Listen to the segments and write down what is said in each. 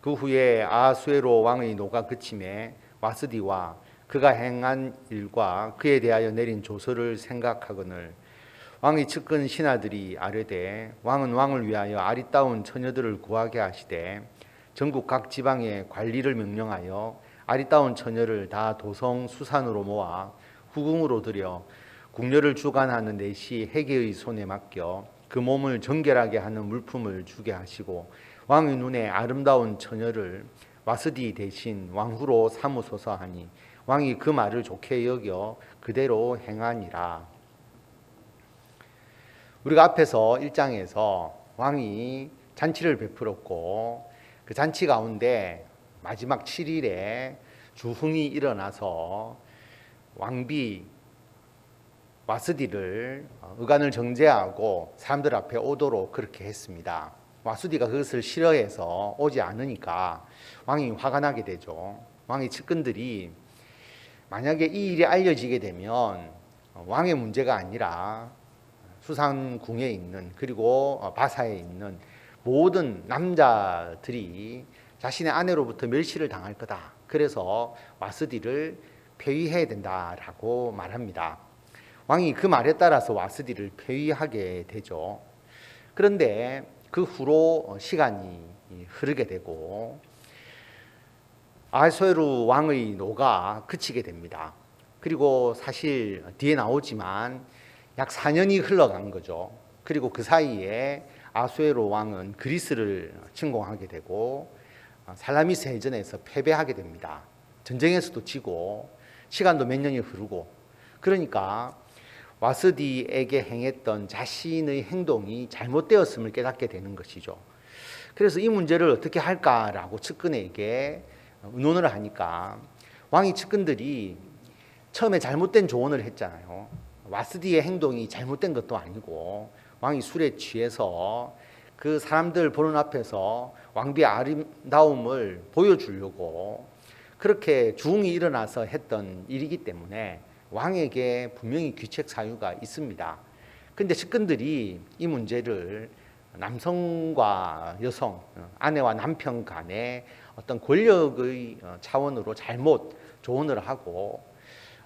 그 후에 아수에로 왕의 노가 그침에 와스디와 그가 행한 일과 그에 대하여 내린 조서를 생각하거늘 왕의 측근 신하들이 아뢰되 왕은 왕을 위하여 아리따운 처녀들을 구하게 하시되 전국 각 지방에 관리를 명령하여 아리따운 처녀를 다 도성 수산으로 모아 후궁으로 들여 궁녀를 주관하는 내시 해계의 손에 맡겨 그 몸을 정결하게 하는 물품을 주게 하시고 왕의 눈에 아름다운 처녀를 와스디 대신 왕후로 삼으소서 하니 왕이 그 말을 좋게 여겨 그대로 행하니라. 우리가 앞에서 1장에서 왕이 잔치를 베풀었고 그 잔치 가운데 마지막 7일에 주흥이 일어나서 왕비 와스디를 어, 의관을 정제하고 사람들 앞에 오도록 그렇게 했습니다. 와스디가 그것을 싫어해서 오지 않으니까 왕이 화가 나게 되죠. 왕의 측근들이 만약에 이 일이 알려지게 되면 어, 왕의 문제가 아니라 수상궁에 있는 그리고 어, 바사에 있는 모든 남자들이 자신의 아내로부터 멸시를 당할 거다. 그래서 와스디를 폐위해야 된다라고 말합니다. 왕이 그 말에 따라서 와스디를 폐위하게 되죠. 그런데 그 후로 어, 시간이 흐르게 되고 아소에루 왕의 노가 그치게 됩니다. 그리고 사실 뒤에 나오지만 약 4년이 흘러간 거죠. 그리고 그 사이에 아수에로 왕은 그리스를 침공하게 되고 어, 살라미스 해전에서 패배하게 됩니다. 전쟁에서도 지고 시간도 몇 년이 흐르고 그러니까 와스디에게 행했던 자신의 행동이 잘못되었음을 깨닫게 되는 것이죠. 그래서 이 문제를 어떻게 할까라고 측근에게 의논을 하니까 왕이 측근들이 처음에 잘못된 조언을 했잖아요. 와스디의 행동이 잘못된 것도 아니고 왕이 술에 취해서 그 사람들 보는 앞에서 왕비의 아름다움을 보여주려고 그렇게 중이 일어나서 했던 일이기 때문에 왕에게 분명히 귀책 사유가 있습니다. 근데 측근들이 이 문제를 남성과 여성, 아내와 남편 간의 어떤 권력의 차원으로 잘못 조언을 하고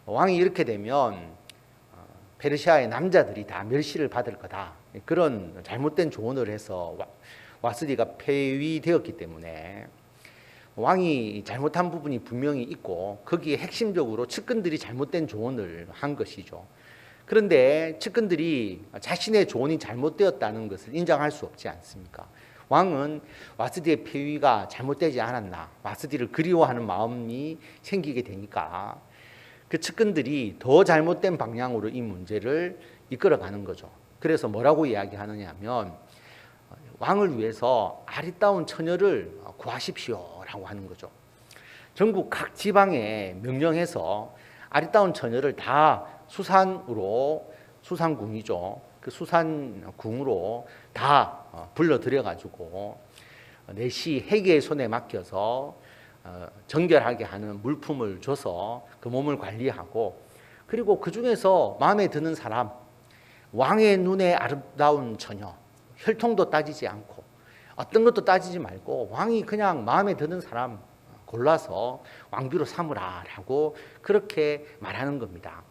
왕이 이렇게 되면 페르시아의 남자들이 다 멸시를 받을 거다. 그런 잘못된 조언을 해서 와스디가 폐위되었기 때문에 왕이 잘못한 부분이 분명히 있고 거기에 핵심적으로 측근들이 잘못된 조언을 한 것이죠. 그런데 측근들이 자신의 조언이 잘못되었다는 것을 인정할 수 없지 않습니까? 왕은 와스디의 폐위가 잘못되지 않았나, 와스디를 그리워하는 마음이 생기게 되니까 그 측근들이 더 잘못된 방향으로 이 문제를 이끌어가는 거죠. 그래서 뭐라고 이야기하느냐 하면 왕을 위해서 아리따운 처녀를 구하십시오라고 하는 거죠. 전국 각 지방에 명령해서 아리따운 처녀를 다 수산으로 수산궁이죠. 그 수산궁으로 다 불러들여 가지고 내시 해계의 손에 맡겨서 어, 정결하게 하는 물품을 줘서 그 몸을 관리하고 그리고 그 중에서 마음에 드는 사람 왕의 눈에 아름다운 처녀 혈통도 따지지 않고 어떤 것도 따지지 말고 왕이 그냥 마음에 드는 사람 골라서 왕비로 삼으라라고 그렇게 말하는 겁니다.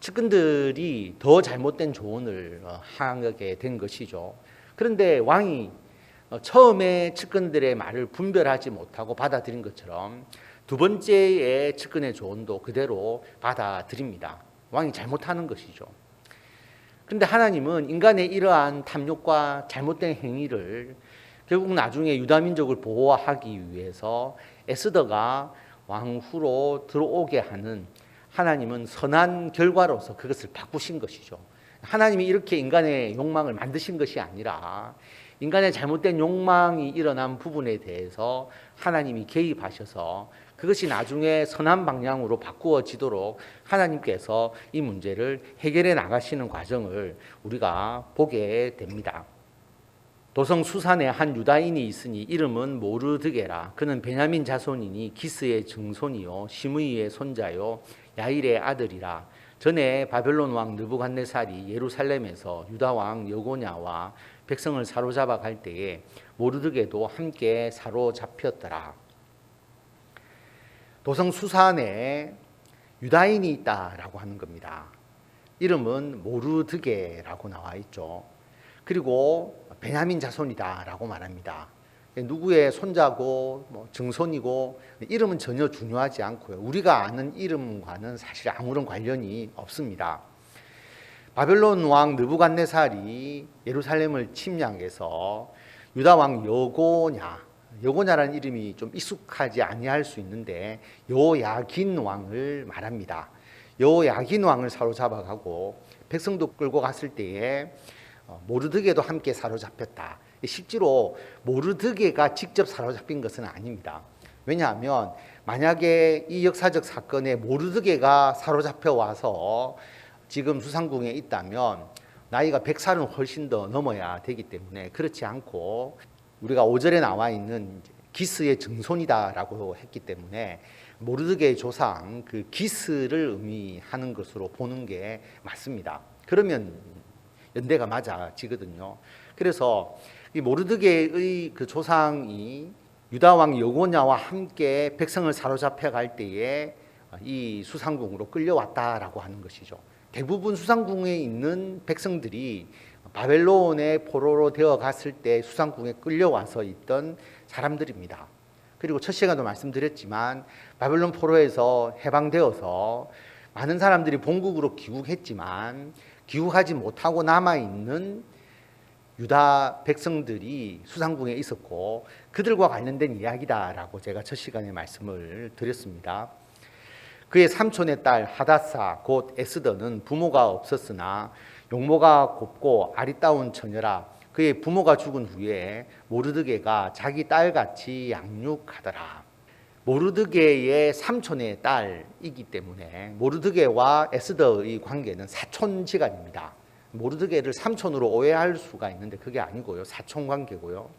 측근들이 더 잘못된 조언을 어, 하게 된 것이죠. 그런데 왕이 어, 처음에 측근들의 말을 분별하지 못하고 받아들인 것처럼 두 번째의 측근의 조언도 그대로 받아들입니다. 왕이 잘못하는 것이죠. 그런데 하나님은 인간의 이러한 탐욕과 잘못된 행위를 결국 나중에 유다 민족을 보호하기 위해서 에스더가 왕후로 들어오게 하는 하나님은 선한 결과로서 그것을 바꾸신 것이죠. 하나님이 이렇게 인간의 욕망을 만드신 것이 아니라 인간의 잘못된 욕망이 일어난 부분에 대해서 하나님이 개입하셔서 그것이 나중에 선한 방향으로 바꾸어지도록 하나님께서 이 문제를 해결해 나가시는 과정을 우리가 보게 됩니다. 도성 수산에 한 유다인이 있으니 이름은 모르드게라. 그는 베냐민 자손이니 기스의 증손이요 시므이의 손자요 야일의 아들이라. 전에 바벨론 왕 느부갓네살이 예루살렘에서 유다 왕 여고냐와 백성을 사로잡아 갈 때에 모르드게도 함께 사로잡혔더라. 도성 수산에 유다인이 있다라고 하는 겁니다. 이름은 모르드게라고 나와 있죠. 그리고 베냐민 자손이다라고 말합니다. 누구의 손자고 뭐 증손이고 이름은 전혀 중요하지 않고요. 우리가 아는 이름과는 사실 아무런 관련이 없습니다. 바벨론 왕 느부갓네살이 예루살렘을 침략해서 유다 왕 여고냐 여고냐라는 이름이 좀 익숙하지 아니할 수 있는데 요야긴 왕을 말합니다. 요야긴 왕을 사로잡아 가고 백성도 끌고 갔을 때에 어, 모르드게도 함께 사로잡혔다. 실제로 모르드게가 직접 사로잡힌 것은 아닙니다. 왜냐하면 만약에 이 역사적 사건에 모르드게가 사로잡혀 와서 지금 수상궁에 있다면 나이가 100살은 훨씬 더 넘어야 되기 때문에 그렇지 않고 우리가 5절에 나와 있는 기스의 증손이다라고 했기 때문에 모르드게의 조상 그 기스를 의미하는 것으로 보는 게 맞습니다. 그러면 연대가 맞아지거든요. 그래서 이 모르드게의 그 조상이 유다 왕 여고냐와 함께 백성을 사로잡혀 갈 때에 이 수상궁으로 끌려왔다라고 하는 것이죠. 대부분 수상궁에 있는 백성들이 바벨론의 포로로 되어 갔을 때 수상궁에 끌려와서 있던 사람들입니다. 그리고 첫 시간도 말씀드렸지만 바벨론 포로에서 해방되어서 많은 사람들이 본국으로 귀국했지만 귀국하지 못하고 남아 있는 유다 백성들이 수상궁에 있었고 그들과 관련된 이야기다라고 제가 첫 시간에 말씀을 드렸습니다. 그의 삼촌의 딸 하다사 곧 에스더는 부모가 없었으나 용모가 곱고 아리따운 처녀라 그의 부모가 죽은 후에 모르드게가 자기 딸같이 양육하더라. 모르드게의 삼촌의 딸이기 때문에 모르드게와 에스더의 관계는 사촌지간입니다. 모르드게를 삼촌으로 오해할 수가 있는데 그게 아니고요. 사촌 관계고요.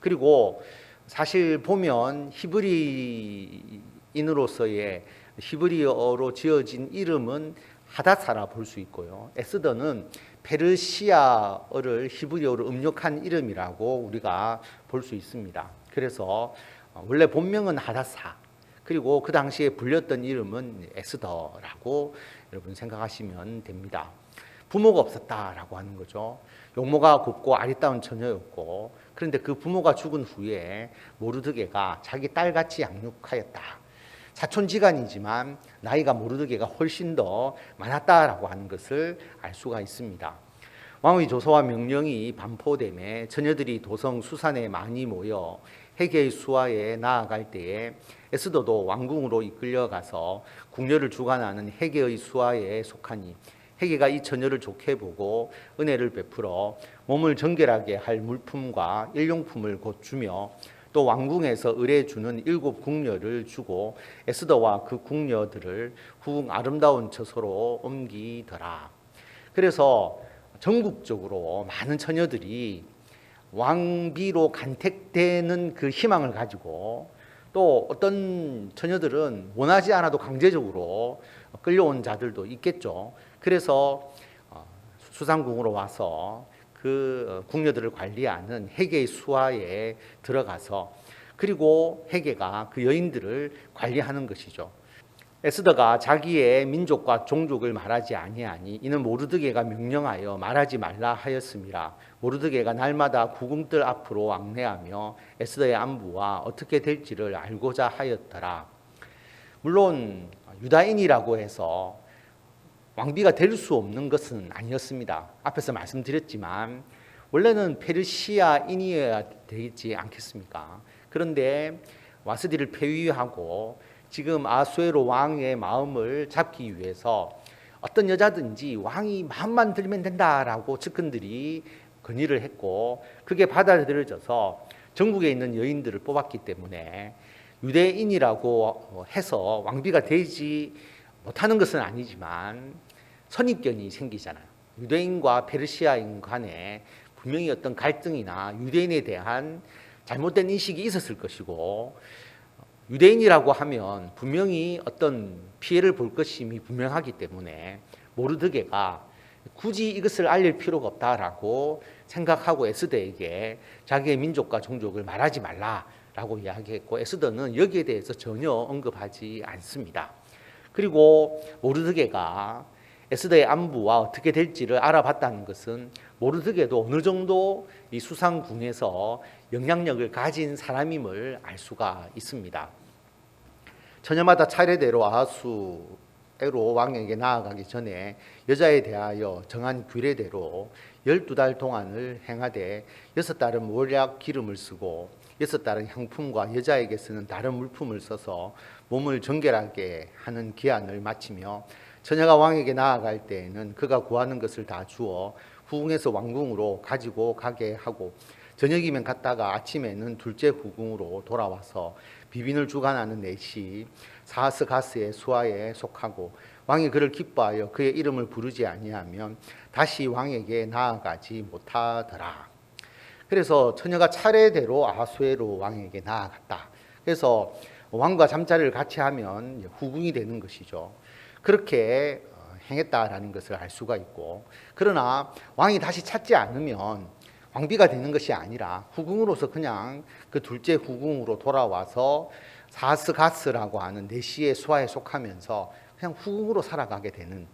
그리고 사실 보면 히브리인으로서의 히브리어로 지어진 이름은 하다사라 볼 수 있고요. 에스더는 페르시아어를 히브리어로 음력한 이름이라고 우리가 볼 수 있습니다. 그래서 원래 본명은 하다사 그리고 그 당시에 불렸던 이름은 에스더라고 여러분 생각하시면 됩니다. 부모가 없었다라고 하는 거죠. 용모가 곱고 아리따운 처녀였고 그런데 그 부모가 죽은 후에 모르드게가 자기 딸같이 양육하였다. 사촌지간이지만 나이가 모르드게가 훨씬 더 많았다라고 하는 것을 알 수가 있습니다. 왕의 조서와 명령이 반포됨에 처녀들이 도성 수산에 많이 모여 해계의 수하에 나아갈 때에 에스더도 왕궁으로 이끌려가서 궁녀를 주관하는 해계의 수하에 속하니 해계가 이 처녀를 좋게 보고 은혜를 베풀어 몸을 정결하게 할 물품과 일용품을 곧 주며 또 왕궁에서 의뢰 주는 일곱 궁녀를 주고 에스더와 그 궁녀들을 후 아름다운 처소로 옮기더라. 그래서 전국적으로 많은 처녀들이 왕비로 간택되는 그 희망을 가지고 또 어떤 처녀들은 원하지 않아도 강제적으로 끌려온 자들도 있겠죠. 그래서 어, 수상궁으로 와서 그 어, 궁녀들을 관리하는 해계의 수하에 들어가서 그리고 해계가 그 여인들을 관리하는 것이죠. 에스더가 자기의 민족과 종족을 말하지 아니하니 이는 모르드게가 명령하여 말하지 말라 하였습니다. 모르드게가 날마다 구궁들 앞으로 왕래하며 에스더의 안부와 어떻게 될지를 알고자 하였더라. 물론 유다인이라고 해서 왕비가 될 수 없는 것은 아니었습니다. 앞에서 말씀드렸지만 원래는 페르시아인이어야 되지 않겠습니까? 그런데 와스디를 폐위하고 지금 아수에로 왕의 마음을 잡기 위해서 어떤 여자든지 왕이 마음만 들면 된다라고 측근들이 건의를 했고 그게 받아들여져서 전국에 있는 여인들을 뽑았기 때문에 유대인이라고 해서 왕비가 되지 못하는 것은 아니지만 선입견이 생기잖아요. 유대인과 페르시아인 간에 분명히 어떤 갈등이나 유대인에 대한 잘못된 인식이 있었을 것이고 유대인이라고 하면 분명히 어떤 피해를 볼 것임이 분명하기 때문에 모르드게가 굳이 이것을 알릴 필요가 없다라고 생각하고 에스더에게 자기의 민족과 종족을 말하지 말라라고 이야기했고 에스더는 여기에 대해서 전혀 언급하지 않습니다. 그리고 모르드게가 에스더의 안부와 어떻게 될지를 알아봤다는 것은 모르드게도 어느 정도 이 수상궁에서 영향력을 가진 사람임을 알 수가 있습니다. 처녀마다 차례대로 아하수 에로 왕에게 나아가기 전에 여자에 대하여 정한 규례대로 열두 달 동안을 행하되 여섯 달은 몰약 기름을 쓰고 여섯 달은 향품과 여자에게 쓰는 다른 물품을 써서 몸을 정결하게 하는 기한을 마치며 처녀가 왕에게 나아갈 때에는 그가 구하는 것을 다 주어 후궁에서 왕궁으로 가지고 가게 하고 저녁이면 갔다가 아침에는 둘째 후궁으로 돌아와서 비빈을 주관하는 넷이 사스가스의 수하에 속하고 왕이 그를 기뻐하여 그의 이름을 부르지 아니하면 다시 왕에게 나아가지 못하더라. 그래서 처녀가 차례대로 아수에로 왕에게 나아갔다. 그래서 왕과 잠자리를 같이 하면 후궁이 되는 것이죠. 그렇게 어, 행했다라는 것을 알 수가 있고 그러나 왕이 다시 찾지 않으면 왕비가 되는 것이 아니라 후궁으로서 그냥 그 둘째 후궁으로 돌아와서 사스가스라고 하는 내시의 수하에 속하면서 그냥 후궁으로 살아가게 되는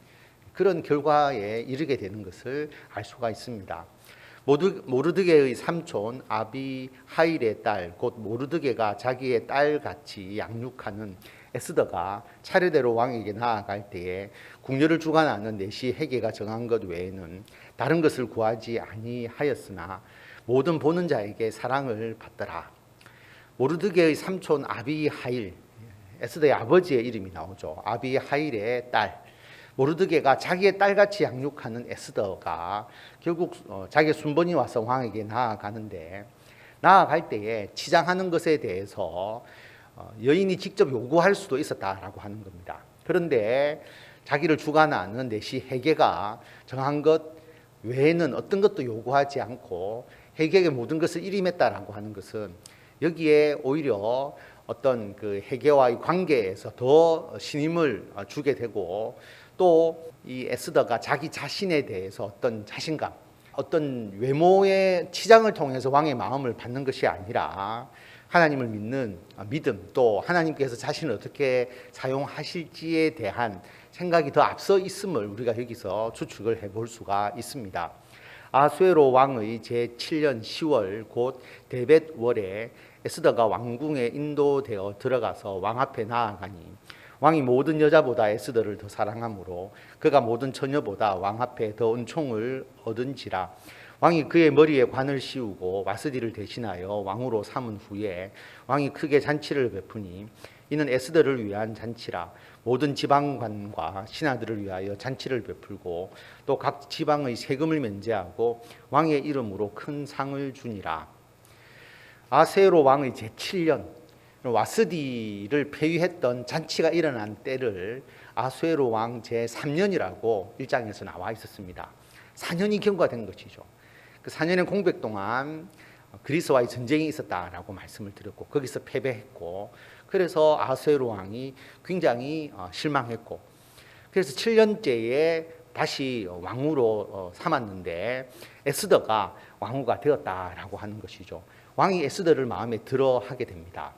그런 결과에 이르게 되는 것을 알 수가 있습니다. 모르, 모르드게의 삼촌 아비 하일의 딸 곧 모르드게가 자기의 딸 같이 양육하는 에스더가 차례대로 왕에게 나아갈 때에 궁녀를 주관하는 내시 해계가 정한 것 외에는 다른 것을 구하지 아니하였으나 모든 보는 자에게 사랑을 받더라. 모르드게의 삼촌 아비 하일 에스더의 아버지의 이름이 나오죠. 아비 하일의 딸 모르드게가 자기의 딸같이 양육하는 에스더가 결국 어, 자기 순번이 와서 왕에게 나아가는데 나아갈 때에 치장하는 것에 대해서 어, 여인이 직접 요구할 수도 있었다라고 하는 겁니다. 그런데 자기를 주관하는 내시 해계가 정한 것 외에는 어떤 것도 요구하지 않고 해계에게 모든 것을 일임했다라고 하는 것은 여기에 오히려 어떤 그 해계와의 관계에서 더 신임을 주게 되고 또 이 에스더가 자기 자신에 대해서 어떤 자신감, 어떤 외모의 치장을 통해서 왕의 마음을 받는 것이 아니라 하나님을 믿는 믿음 또 하나님께서 자신을 어떻게 사용하실지에 대한 생각이 더 앞서 있음을 우리가 여기서 추측을 해 볼 수가 있습니다. 아수에로 왕의 제 7년 10월 곧 데벳 월에 에스더가 왕궁에 인도되어 들어가서 왕 앞에 나아가니 왕이 모든 여자보다 에스더를 더 사랑하므로 그가 모든 처녀보다 왕 앞에 더 은총을 얻은지라. 왕이 그의 머리에 관을 씌우고 와스디를 대신하여 왕으로 삼은 후에 왕이 크게 잔치를 베푸니 이는 에스더를 위한 잔치라. 모든 지방관과 신하들을 위하여 잔치를 베풀고 또 각 지방의 세금을 면제하고 왕의 이름으로 큰 상을 주니라. 아세로 왕의 제 7년 와스디를 폐위했던 잔치가 일어난 때를 아수에로 왕 제 3년이라고 일장에서 나와 있었습니다. 4년이 경과된 것이죠. 그 4년의 공백 동안 그리스와의 전쟁이 있었다라고 말씀을 드렸고 거기서 패배했고 그래서 아수에로 왕이 굉장히 어, 실망했고 그래서 7년째에 다시 왕으로 어, 삼았는데 에스더가 왕후가 되었다라고 하는 것이죠. 왕이 에스더를 마음에 들어 하게 됩니다.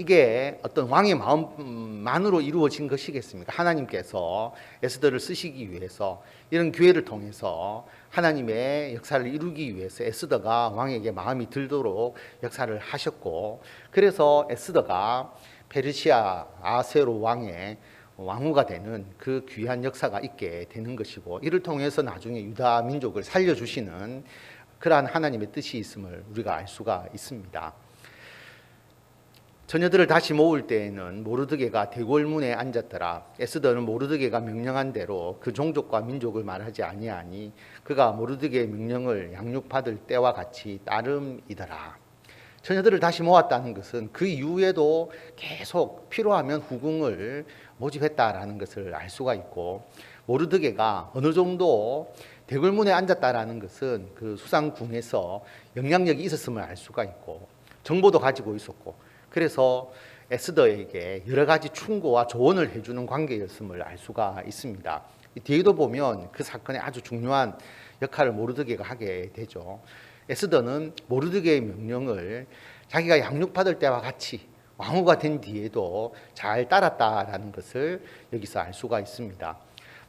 이게 어떤 왕의 마음만으로 이루어진 것이겠습니까? 하나님께서 에스더를 쓰시기 위해서 이런 기회를 통해서 하나님의 역사를 이루기 위해서 에스더가 왕에게 마음이 들도록 역사를 하셨고 그래서 에스더가 페르시아 아세로 왕의 왕후가 되는 그 귀한 역사가 있게 되는 것이고 이를 통해서 나중에 유다 민족을 살려주시는 그러한 하나님의 뜻이 있음을 우리가 알 수가 있습니다. 처녀들을 다시 모을 때에는 모르드게가 대궐문에 앉았더라. 에스더는 모르드게가 명령한 대로 그 종족과 민족을 말하지 아니하니 그가 모르드게의 명령을 양육받을 때와 같이 따름이더라. 처녀들을 다시 모았다는 것은 그 이후에도 계속 필요하면 후궁을 모집했다라는 것을 알 수가 있고 모르드게가 어느 정도 대궐문에 앉았다라는 것은 그 수상궁에서 영향력이 있었음을 알 수가 있고 정보도 가지고 있었고 그래서 에스더에게 여러 가지 충고와 조언을 해주는 관계였음을 알 수가 있습니다. 뒤에도 보면 그 사건에 아주 중요한 역할을 모르드게가 하게 되죠. 에스더는 모르드게의 명령을 자기가 양육받을 때와 같이 왕후가 된 뒤에도 잘 따랐다라는 것을 여기서 알 수가 있습니다.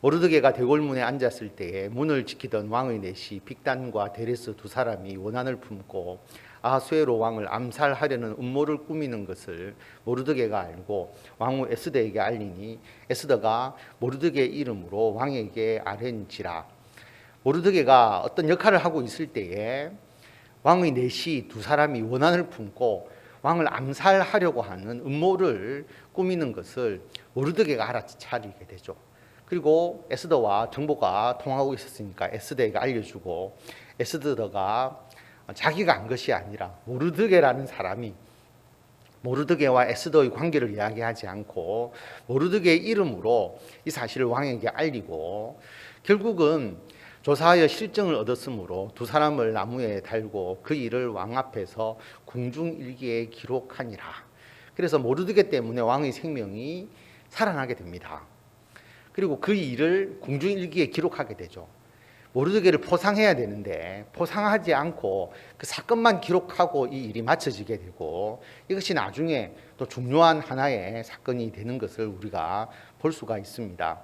모르드게가 대궐문에 앉았을 때에 문을 지키던 왕의 넷이 빅단과 데레스 두 사람이 원한을 품고 아수에로 왕을 암살하려는 음모를 꾸미는 것을 모르드게가 알고 왕후 에스더에게 알리니 에스더가 모르드게 이름으로 왕에게 아뢰니라 모르드게가 어떤 역할을 하고 있을 때에 왕의 넷이 두 사람이 원한을 품고 왕을 암살하려고 하는 음모를 꾸미는 것을 모르드게가 알아차리게 되죠. 그리고 에스더와 정보가 통하고 있었으니까 에스더에게 알려주고 에스더가 자기가 한 것이 아니라 모르드게라는 사람이 모르드게와 에스더의 관계를 이야기하지 않고 모르드게의 이름으로 이 사실을 왕에게 알리고 결국은 조사하여 실정을 얻었으므로 두 사람을 나무에 달고 그 일을 왕 앞에서 궁중일기에 기록하니라. 그래서 모르드게 때문에 왕의 생명이 살아나게 됩니다. 그리고 그 일을 궁중일기에 기록하게 되죠. 모르드게를 포상해야 되는데 포상하지 않고 그 사건만 기록하고 이 일이 마쳐지게 되고 이것이 나중에 또 중요한 하나의 사건이 되는 것을 우리가 볼 수가 있습니다.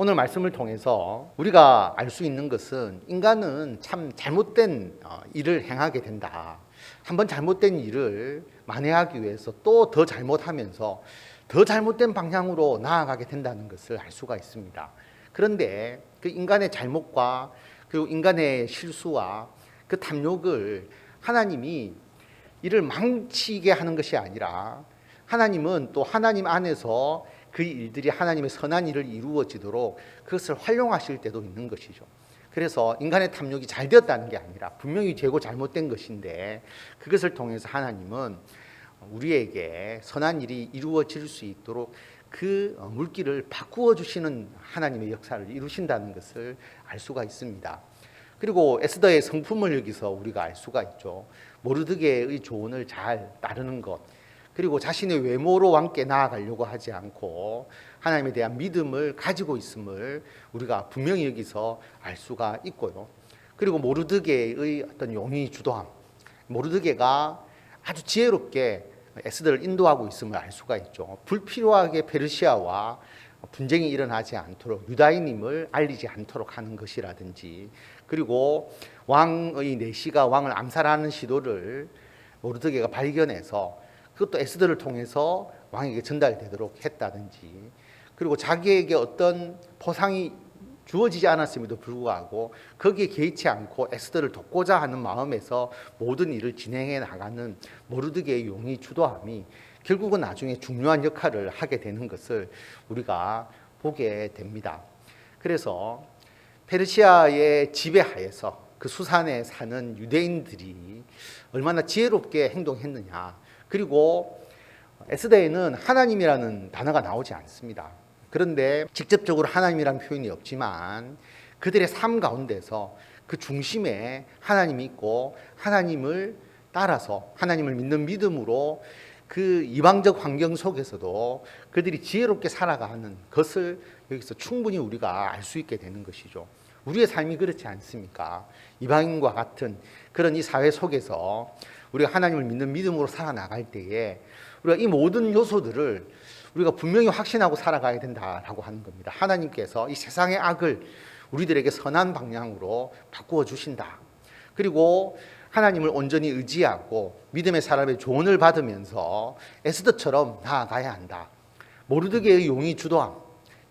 오늘 말씀을 통해서 우리가 알 수 있는 것은 인간은 참 잘못된 어, 일을 행하게 된다. 한번 잘못된 일을 만회하기 위해서 또 더 잘못하면서 더 잘못된 방향으로 나아가게 된다는 것을 알 수가 있습니다. 그런데 그 인간의 잘못과 그리고 인간의 실수와 그 탐욕을 하나님이 이를 망치게 하는 것이 아니라 하나님은 또 하나님 안에서 그 일들이 하나님의 선한 일을 이루어지도록 그것을 활용하실 때도 있는 것이죠. 그래서 인간의 탐욕이 잘 되었다는 게 아니라 분명히 죄고 잘못된 것인데 그것을 통해서 하나님은 우리에게 선한 일이 이루어질 수 있도록 그 물기를 바꾸어 주시는 하나님의 역사를 이루신다는 것을 알 수가 있습니다. 그리고 에스더의 성품을 여기서 우리가 알 수가 있죠. 모르드게의 조언을 잘 따르는 것. 그리고 자신의 외모로 왕께 나아가려고 하지 않고 하나님에 대한 믿음을 가지고 있음을 우리가 분명히 여기서 알 수가 있고요. 그리고 모르드게의 어떤 용의 주도함. 모르드게가 아주 지혜롭게 에스더를 인도하고 있음을 알 수가 있죠. 불필요하게 페르시아와 분쟁이 일어나지 않도록 유다인임을 알리지 않도록 하는 것이라든지 그리고 왕의 내시가 왕을 암살하는 시도를 모르드게가 발견해서 그것도 에스더를 통해서 왕에게 전달되도록 했다든지 그리고 자기에게 어떤 포상이 주어지지 않았음에도 불구하고 거기에 개의치 않고 에스더를 돕고자 하는 마음에서 모든 일을 진행해 나가는 모르드게의 용의 주도함이 결국은 나중에 중요한 역할을 하게 되는 것을 우리가 보게 됩니다. 그래서 페르시아의 지배하에서 그 수산에 사는 유대인들이 얼마나 지혜롭게 행동했느냐. 그리고 에스더에는 하나님이라는 단어가 나오지 않습니다. 그런데 직접적으로 하나님이라는 표현이 없지만 그들의 삶 가운데서 그 중심에 하나님이 있고 하나님을 따라서 하나님을 믿는 믿음으로 그 이방적 환경 속에서도 그들이 지혜롭게 살아가는 것을 여기서 충분히 우리가 알 수 있게 되는 것이죠. 우리의 삶이 그렇지 않습니까? 이방인과 같은 그런 이 사회 속에서 우리가 하나님을 믿는 믿음으로 살아나갈 때에 우리가 이 모든 요소들을 우리가 분명히 확신하고 살아가야 된다라고 하는 겁니다. 하나님께서 이 세상의 악을 우리들에게 선한 방향으로 바꾸어 주신다. 그리고 하나님을 온전히 의지하고 믿음의 사람의 조언을 받으면서 에스더처럼 나아가야 한다. 모르드게의 용이 주도함,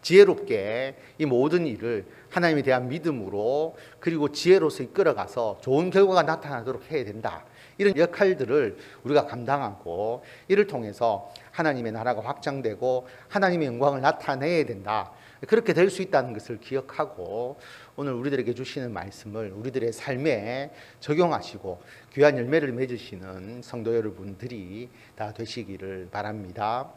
지혜롭게 이 모든 일을 하나님에 대한 믿음으로 그리고 지혜로서 이끌어가서 좋은 결과가 나타나도록 해야 된다. 이런 역할들을 우리가 감당하고 이를 통해서 하나님의 나라가 확장되고 하나님의 영광을 나타내야 된다. 그렇게 될 수 있다는 것을 기억하고 오늘 우리들에게 주시는 말씀을 우리들의 삶에 적용하시고 귀한 열매를 맺으시는 성도 여러분들이 다 되시기를 바랍니다.